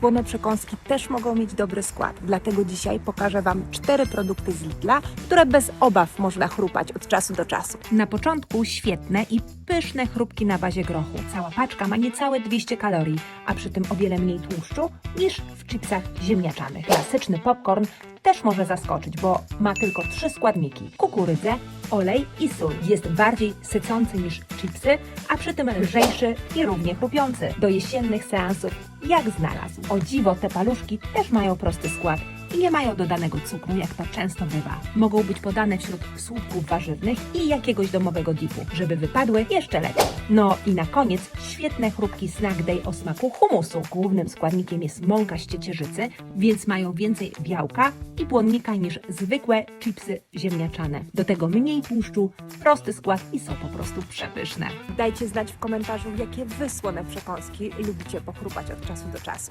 wysłone przekąski też mogą mieć dobry skład. Dlatego dzisiaj pokażę Wam cztery produkty z Lidla, które bez obaw można chrupać od czasu do czasu. Na początku świetne i pyszne chrupki na bazie grochu. Cała paczka ma niecałe 200 kalorii, a przy tym o wiele mniej tłuszczu niż w chipsach ziemniaczanych. Klasyczny popcorn też może zaskoczyć, bo ma tylko trzy składniki: kukurydzę, olej i sól. Jest bardziej sycący niż chipsy, a przy tym lżejszy i równie chrupiący. Do jesiennych seansów jak znalazł. O dziwo, te paluszki też mają prosty skład i nie mają dodanego cukru, jak to często bywa. Mogą być podane wśród słupków warzywnych i jakiegoś domowego dipu, żeby wypadły jeszcze lepiej. No i na koniec świetne chrupki Snack Day o smaku humusu. Głównym składnikiem jest mąka z ciecierzycy, więc mają więcej białka i błonnika niż zwykłe chipsy ziemniaczane. Do tego mniej tłuszczu, prosty skład i są po prostu przepyszne. Dajcie znać w komentarzu, jakie wysłone przekąski lubicie pochrupać od czasu do czasu.